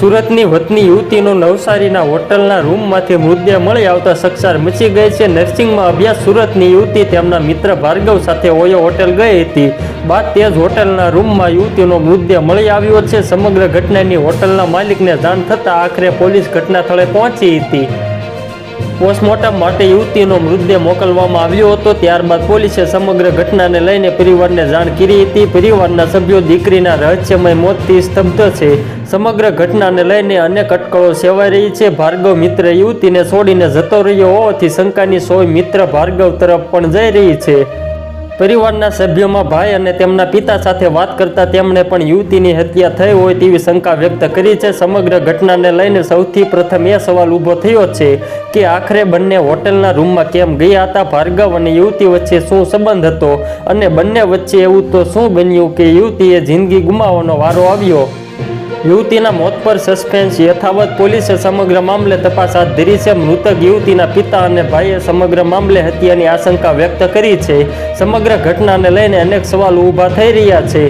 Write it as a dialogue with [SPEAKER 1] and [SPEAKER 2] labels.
[SPEAKER 1] સુરતની વતની યુવતીનો નવસારીના હોટલના રૂમમાંથી મૃતદેહ મળી આવતા સકસાર મચી ગઈ છે. નર્સિંગમાં અભ્યાસ સુરતની યુવતી તેમના મિત્ર ભાર્ગવ સાથે ઓયો હોટેલ ગઈ હતી. બાદ તે જ હોટલના રૂમમાં યુવતીનો મૃતદેહ મળી આવ્યો છે. સમગ્ર ઘટનાની હોટલના માલિકને જાણ થતાં આખરે પોલીસ ઘટના સ્થળે પહોંચી હતી. પોસ્ટમોર્ટમ માટે યુવતીનો મૃતદેહ મોકલવામાં આવ્યો હતો. ત્યારબાદ પોલીસે સમગ્ર ઘટનાને લઈને પરિવારને જાણ કરી હતી. પરિવારના સભ્યો, દીકરીના રહસ્યમય મોતથી સ્તબ્ધ છે. સમગ્ર ઘટનાને લઈને અનેક અટકળો સેવાઈ રહી છે. ભાર્ગવ મિત્ર યુવતીને છોડીને જતો રહ્યો હોવાથી શંકાની સોય મિત્ર ભાર્ગવ તરફ પણ જઈ રહી છે. પરિવારના સભ્યોમાં ભાઈ અને તેમના પિતા સાથે વાત કરતા તેમણે પણ યુવતીની હત્યા થઈ હોય તેવી શંકા વ્યક્ત કરી છે. સમગ્ર ઘટનાને લઈને સૌથી પ્રથમ એ સવાલ ઊભો થયો છે કે આખરે બંને હોટલના રૂમમાં કેમ ગયા હતા? ભાર્ગવ અને યુવતી વચ્ચે શું સંબંધ હતો? અને બંને વચ્ચે એવું તો શું બન્યું કે યુવતીએ જિંદગી ગુમાવવાનો વારો આવ્યો? યુવતીના મોત પર સસ્પેન્સ યથાવત પોલીસે સમગ્ર મામલે તપાસ હાથ ધરી છે. મૃતક યુવતીના પિતા અને ભાઈએ સમગ્ર મામલે હત્યાની આશંકા વ્યક્ત કરી છે. સમગ્ર ઘટનાને લઈને અનેક સવાલો ઊભા થઈ રહ્યા છે.